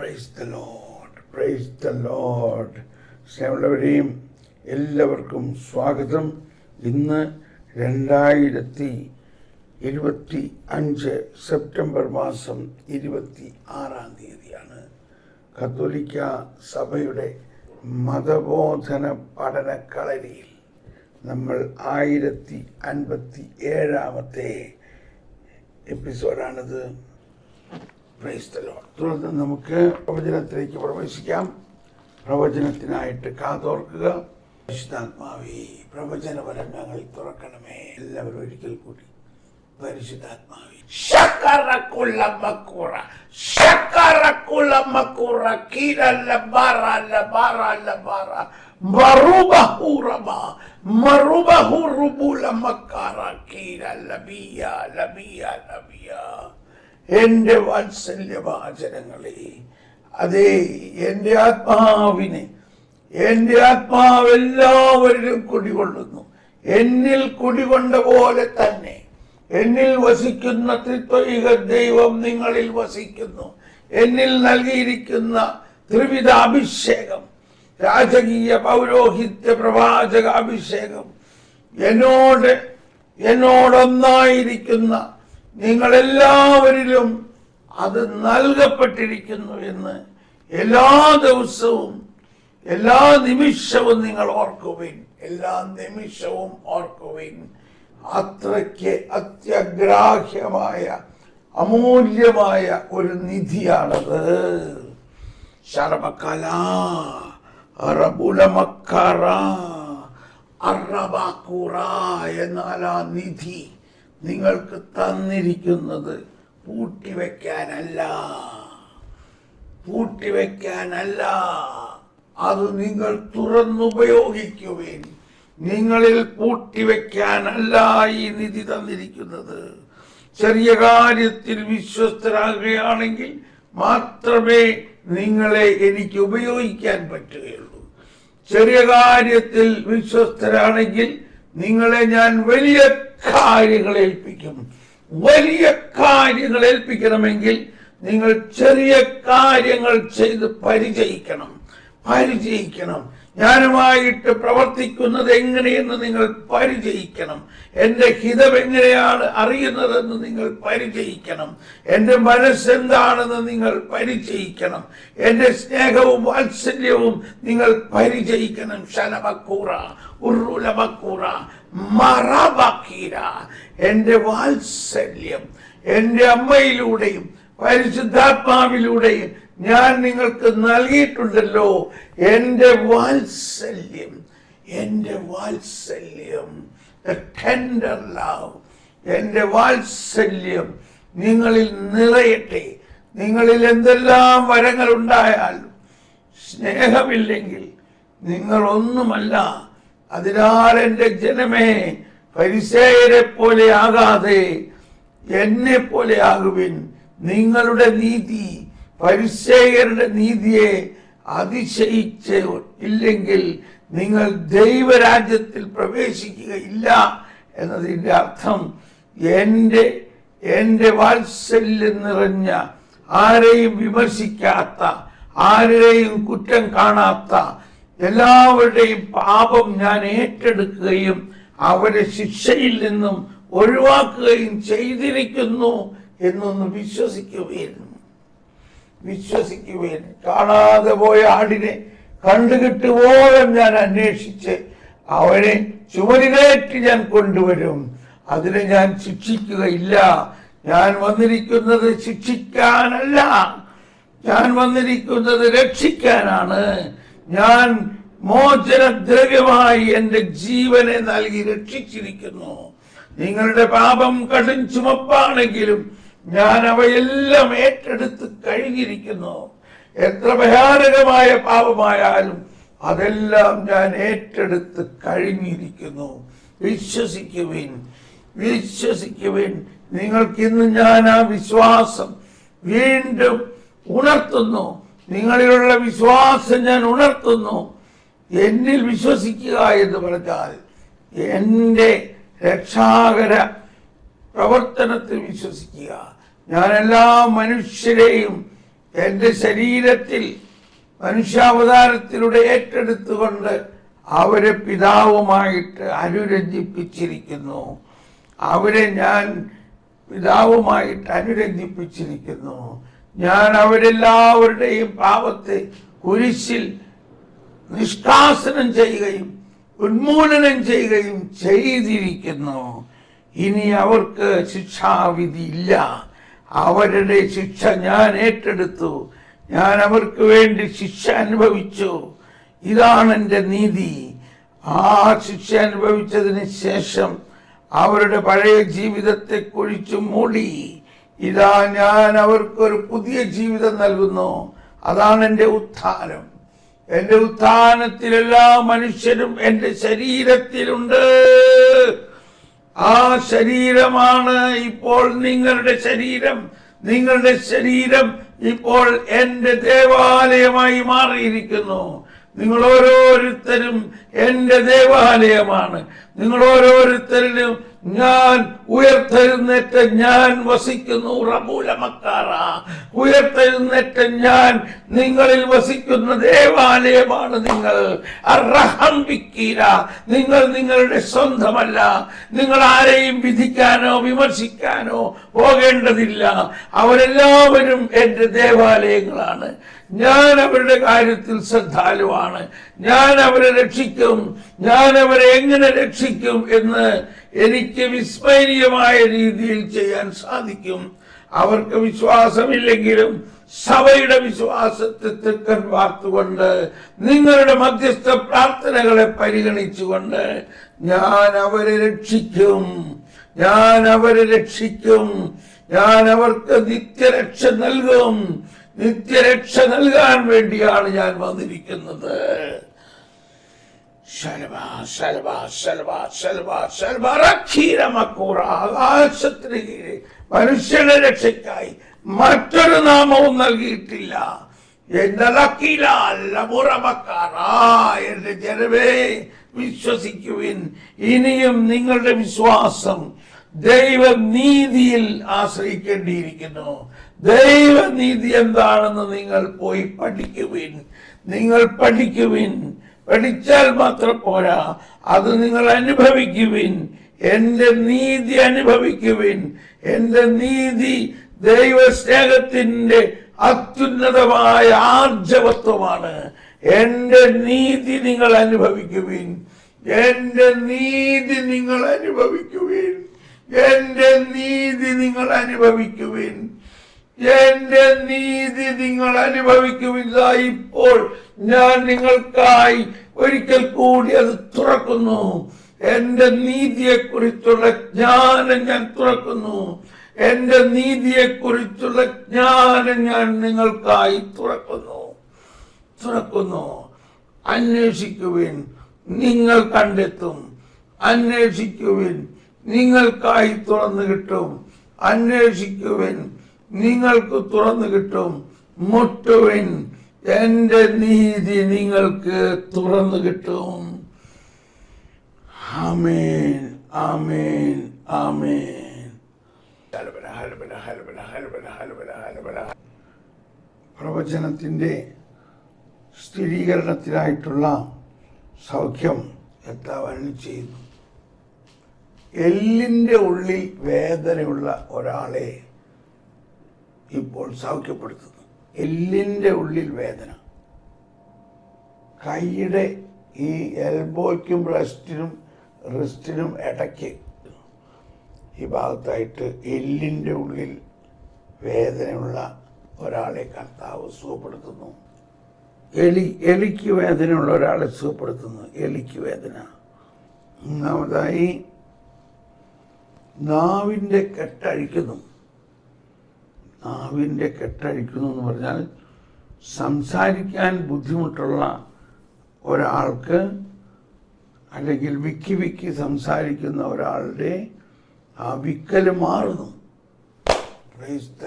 Praise the lord praise the lord സ്നേഹമുള്ളവരെയും എല്ലാവർക്കും സ്വാഗതം. ഇന്ന് രണ്ടായിരത്തി ഇരുപത്തി അഞ്ച് സെപ്റ്റംബർ മാസം ഇരുപത്തി ആറാം തീയതിയാണ് കത്തോലിക്ക സഭയുടെ മതബോധന പഠന കളരിയിൽ നമ്മൾ ആയിരത്തി അൻപത്തി ഏഴാമത്തെ എപ്പിസോഡാണിത്. തുടർന്ന് നമുക്ക് പ്രവചനത്തിലേക്ക് പ്രവേശിക്കാം. പ്രവചനത്തിനായിട്ട് കാതോർക്കുക. പരിശുദ്ധാത്മാവേ പ്രവചന വരങ്ങൾ തുറക്കണമേ. എല്ലാവരും ഒരിക്കൽ കൂടി പരിശുദ്ധാത്മാവേ. മക്കൂറ ശക്കറക്കുള്ള മക്കൂറ ലബിയ ലബിയ എന്റെ വാത്സല്യവാചനങ്ങളെ അതെ എന്റെ ആത്മാവിനെ എന്റെ ആത്മാവ് എല്ലാവരിലും കുടികൊള്ളുന്നു. എന്നിൽ കുടികൊണ്ട പോലെ തന്നെ എന്നിൽ വസിക്കുന്ന ത്രിത്വൈക ദൈവം നിങ്ങളിൽ വസിക്കുന്നു. എന്നിൽ നൽകിയിരിക്കുന്ന ത്രിവിധ അഭിഷേകം രാജകീയ പൗരോഹിത്യ പ്രവാചക അഭിഷേകം എന്നോട് എന്നോടൊന്നായിരിക്കുന്ന നിങ്ങളെല്ലാവരിലും അത് നൽകപ്പെട്ടിരിക്കുന്നു എന്ന് എല്ലാ ദിവസവും എല്ലാ നിമിഷവും നിങ്ങൾ ഓർക്കുവിൻ. എല്ലാ നിമിഷവും ഓർക്കുവിൻ. അത്രയ്ക്ക് അത്യഗ്രാഹ്യമായ അമൂല്യമായ ഒരു നിധിയാണത്. ശരമക്കല അറബുലമക്കറ അറബാക്കുറ എന്നാൽ ആ നിധി. നിങ്ങൾക്ക് തന്നിരിക്കുന്നത് പൂട്ടിവെക്കാനല്ല. പൂട്ടിവെക്കാനല്ല. അത് നിങ്ങൾ തുറന്നുപയോഗിക്കുവേൻ. നിങ്ങളിൽ പൂട്ടിവെക്കാനല്ല ഈ നിധി തന്നിരിക്കുന്നത്. ചെറിയ കാര്യത്തിൽ വിശ്വസ്തരാകുകയാണെങ്കിൽ മാത്രമേ നിങ്ങളെ എനിക്ക് ഉപയോഗിക്കാൻ പറ്റുകയുള്ളൂ. ചെറിയ കാര്യത്തിൽ വിശ്വസ്തരാണെങ്കിൽ നിങ്ങളെ ഞാൻ വലിയ കാര്യങ്ങൾ ഏൽപ്പിക്കും. വലിയ കാര്യങ്ങൾ ഏൽപ്പിക്കണമെങ്കിൽ നിങ്ങൾ ചെറിയ കാര്യങ്ങൾ ചെയ്ത് പരിചയിക്കണം. പരിചയിക്കണം. ഞാനുമായിട്ട് പ്രവർത്തിക്കുന്നത് എങ്ങനെയെന്ന് നിങ്ങൾ പരിചയിക്കണം. എന്റെ ഹിതം എങ്ങനെയാണ് അറിയുന്നതെന്ന് നിങ്ങൾ പരിചയിക്കണം. എന്റെ മനസ്സെന്താണെന്ന് നിങ്ങൾ പരിചയിക്കണം. എന്റെ സ്നേഹവും വാത്സല്യവും നിങ്ങൾ പരിചയിക്കണം. ശലമക്കൂറ ഉറുലമക്കൂറ മറബക്കീര എന്റെ വാത്സല്യം എന്റെ അമ്മയിലൂടെയും പരിശുദ്ധാത്മാവിലൂടെയും ഞാൻ നിങ്ങൾക്ക് നൽകിയിട്ടുണ്ടല്ലോ എന്റെ വാത്സല്യം എന്റെ വാത്സല്യം ടെൻഡർ ലവ് എന്റെ വാത്സല്യം നിങ്ങളിൽ നിറയട്ടെ. നിങ്ങളിൽ എന്തെല്ലാം വരങ്ങൾ ഉണ്ടായാലും സ്നേഹമില്ലെങ്കിൽ നിങ്ങൾ ഒന്നുമല്ല അതിനാൽ എന്റെ ജനമേ പരിസേയരെ പോലെ ആകാതെ എന്നെ പോലെ ആകുവിൻ നിങ്ങളുടെ നീതി. പരിസേയരുടെ നീതിയെ അതിശയിച്ച് ഇല്ലെങ്കിൽ നിങ്ങൾ ദൈവരാജ്യത്തിൽ പ്രവേശിക്കുകയില്ല എന്നതിന്റെ അർത്ഥം എന്റെ എന്റെ വാത്സല്യം നിറഞ്ഞ ആരെയും വിമർശിക്കാത്ത ആരെയും കുറ്റം കാണാത്ത എല്ലാവരുടെയും പാപം ഞാൻ ഏറ്റെടുക്കുകയും അവരെ ശിക്ഷയിൽ നിന്നും ഒഴിവാക്കുകയും ചെയ്തിരിക്കുന്നു എന്നൊന്ന് വിശ്വസിക്കുകയായിരുന്നു വിശ്വസിക്കുവേൻ. കാണാതെ പോയ ആടിനെ കണ്ടുകിട്ടുവോളം ഞാൻ അന്വേഷിച്ച് അവനെ ചുമരിലേറ്റ് ഞാൻ കൊണ്ടുവരും. അതിനെ ഞാൻ ശിക്ഷിക്കുകയില്ല. ഞാൻ വന്നിരിക്കുന്നത് ശിക്ഷിക്കാനല്ല. ഞാൻ വന്നിരിക്കുന്നത് രക്ഷിക്കാനാണ്. ഞാൻ മോചനദ്രവ്യമായി എന്റെ ജീവനെ നൽകി രക്ഷിച്ചിരിക്കുന്നു. നിങ്ങളുടെ പാപം കടും ചുമപ്പാണെങ്കിലും ഞാൻ അവയെല്ലാം ഏറ്റെടുത്ത് കഴുകിയിരിക്കുന്നു. എത്ര ഭയാനകമായ പാപമായാലും അതെല്ലാം ഞാൻ ഏറ്റെടുത്ത് കഴിഞ്ഞിരിക്കുന്നു വിശ്വസിക്കുവിൻ വിശ്വസിക്കുവിൻ. നിങ്ങൾക്കിന്ന് ഞാൻ ആ വിശ്വാസം വീണ്ടും ഉണർത്തുന്നു. നിങ്ങളിലുള്ള വിശ്വാസം ഞാൻ ഉണർത്തുന്നു. എന്നിൽ വിശ്വസിക്കുക എന്ന് പറഞ്ഞാൽ എന്റെ രക്ഷാകര പ്രവർത്തനത്തിൽ വിശ്വസിക്കുക. ഞാൻ എല്ലാ മനുഷ്യരെയും എന്റെ ശരീരത്തിൽ മനുഷ്യാവതാരത്തിലൂടെ ഏറ്റെടുത്തുകൊണ്ട് അവരെ പിതാവുമായിട്ട് അനുരഞ്ജിപ്പിച്ചിരിക്കുന്നു. അവരെ ഞാൻ പിതാവുമായിട്ട് അനുരഞ്ജിപ്പിച്ചിരിക്കുന്നു. ഞാൻ അവരെല്ലാവരുടെയും പാപത്തെ കുരിശിൽ നിഷ്കാസനം ചെയ്യുകയും ഉന്മൂലനം ചെയ്യുകയും ചെയ്തിരിക്കുന്നു. ഇനി അവർക്ക് ശിക്ഷാവിധി ഇല്ല. അവരുടെ ശിക്ഷ ഞാൻ ഏറ്റെടുത്തു. ഞാൻ അവർക്ക് വേണ്ടി ശിക്ഷ അനുഭവിച്ചു. ഇതാണ് എന്റെ നീതി. ആ ശിക്ഷ അനുഭവിച്ചതിന് ശേഷം അവരുടെ പഴയ ജീവിതത്തെ കുഴിച്ചു മൂടി. ഇതാ ഞാൻ അവർക്കൊരു പുതിയ ജീവിതം നൽകുന്നു. അതാണ് എന്റെ ഉത്ഥാനം. എന്റെ ഉത്ഥാനത്തിലെല്ലാ മനുഷ്യരും എന്റെ ശരീരത്തിലുണ്ട്. ആ ശരീരമാണ് ഇപ്പോൾ നിങ്ങളുടെ ശരീരം. നിങ്ങളുടെ ശരീരം ഇപ്പോൾ എന്റെ ദേവാലയമായി മാറിയിരിക്കുന്നു. നിങ്ങൾ ഓരോരുത്തരും എന്റെ ദേവാലയമാണ്. നിങ്ങൾ ഓരോരുത്തരിലും ഞാൻ ഉയർത്തെഴുന്നേറ്റ ഞാൻ വസിക്കുന്നു റബൂലമക്കാറ ഉയർത്തെഴുന്നേറ്റ ഞാൻ നിങ്ങളിൽ വസിക്കുന്ന ദേവാലയമാണ് നിങ്ങൾ. നിങ്ങൾ നിങ്ങളുടെ സ്വന്തമല്ല. നിങ്ങൾ ആരെയും വിധിക്കാനോ വിമർശിക്കാനോ പോകേണ്ടതില്ല. അവരെല്ലാവരും എന്റെ ദേവാലയങ്ങളാണ്. ഞാൻ അവരുടെ കാര്യത്തിൽ ശ്രദ്ധാലുവാണ്. ഞാൻ അവരെ രക്ഷിക്കും. ഞാൻ അവരെ എങ്ങനെ രക്ഷിക്കും എന്ന് എനിക്ക് വിസ്മരണീയമായ രീതിയിൽ ചെയ്യാൻ സാധിക്കും. അവർക്ക് വിശ്വാസമില്ലെങ്കിലും സഭയുടെ വിശ്വാസത്തെ തെക്കൻ വാർത്തുകൊണ്ട് നിങ്ങളുടെ മധ്യസ്ഥ പ്രാർത്ഥനകളെ പരിഗണിച്ചുകൊണ്ട് ഞാൻ അവരെ രക്ഷിക്കും. ഞാൻ അവരെ രക്ഷിക്കും. ഞാൻ അവർക്ക് നിത്യരക്ഷ നൽകും. നിത്യരക്ഷ നൽകാൻ വേണ്ടിയാണ് ഞാൻ വന്നിരിക്കുന്നത്. ആകാശത്തിന് കീഴിൽ മനുഷ്യനെ രക്ഷയ്ക്കായി മറ്റൊരു നാമവും നൽകിയിട്ടില്ല. എന്റെ ജനവേ വിശ്വസിക്കുവിൻ. ഇനിയും നിങ്ങളുടെ വിശ്വാസം ദൈവനീതിയിൽ ആശ്രയിക്കേണ്ടിയിരിക്കുന്നു. ദൈവനീതി എന്താണെന്ന് നിങ്ങൾ പോയി പഠിക്കുവിൻ. നിങ്ങൾ പഠിക്കുവിൻ. പഠിച്ചാൽ മാത്രം പോരാ. അത് നിങ്ങൾ അനുഭവിക്കുവിൻ. എന്റെ നീതി അനുഭവിക്കുവിൻ. എന്റെ നീതി ദൈവസ്നേഹത്തിന്റെ അത്യുന്നതമായ ആർജവത്വമാണ്. എന്റെ നീതി നിങ്ങൾ അനുഭവിക്കുവിൻ. എന്റെ നീതി നിങ്ങൾ അനുഭവിക്കുവിൻ. എന്റെ നീതി നിങ്ങൾ അനുഭവിക്കുവിൻ. എന്റെ നീതി നിങ്ങൾ അനുഭവിക്കുവിൻ. ഇപ്പോൾ ഞാൻ നിങ്ങൾക്കായി ഒരിക്കൽ കൂടി അത് തുറക്കുന്നു. എന്റെ നീതിയെ കുറിച്ചുള്ള ജ്ഞാനം ഞാൻ തുറക്കുന്നു. എന്റെ നീതിയെ കുറിച്ചുള്ള ജ്ഞാനം ഞാൻ നിങ്ങൾക്കായി തുറക്കുന്നു. തുറക്കുന്നു. അന്വേഷിക്കുവിൻ നിങ്ങൾ കണ്ടെത്തും. അന്വേഷിക്കുവിൻ നിങ്ങൾക്കായി തുറന്നു കിട്ടും. അന്വേഷിക്കുവിൻ നിങ്ങൾക്ക് തുറന്നു കിട്ടും. മുട്ടുവിൻ എന്റെ നീതി നിങ്ങൾക്ക് തുറന്നു കിട്ടും. ആമേൻ ആമേൻ ആമേൻ. പ്രവചനത്തിന്റെ സ്ഥിരീകരണത്തിനായിട്ടുള്ള സൗഖ്യം എത്താവാനും ചെയ്യുന്നു. എല്ലിന്റെ ഉള്ളിൽ വേദനയുള്ള ഒരാളെ ഇപ്പോൾ സൗഖ്യപ്പെടുത്തുന്നു. എല്ലിന്റെ ഉള്ളിൽ വേദന. കൈയുടെ ഈ എൽബോയ്ക്കും റെസ്റ്റിനും റിസ്റ്റിനും ഇടയ്ക്ക് ഈ ഭാഗത്തായിട്ട് എല്ലിന്റെ ഉള്ളിൽ വേദനയുള്ള ഒരാളെ കർത്താവ് സുഖപ്പെടുത്തുന്നു. എലി എലിക്ക് വേദനയുള്ള ഒരാളെ സുഖപ്പെടുത്തുന്നു. എലിക്ക് വേദന. ഒന്നാമതായി നാവിന്റെ കെട്ടഴിക്കുന്നു. നാവിന്റെ കെട്ടഴിക്കുന്നു എന്ന് പറഞ്ഞാൽ സംസാരിക്കാൻ ബുദ്ധിമുട്ടുള്ള ഒരാൾക്ക് അല്ലെങ്കിൽ വിക്കി വിക്കി സംസാരിക്കുന്ന ഒരാളുടെ ആ വിക്കൽ മാറുന്നു പ്രൈസ് ദ.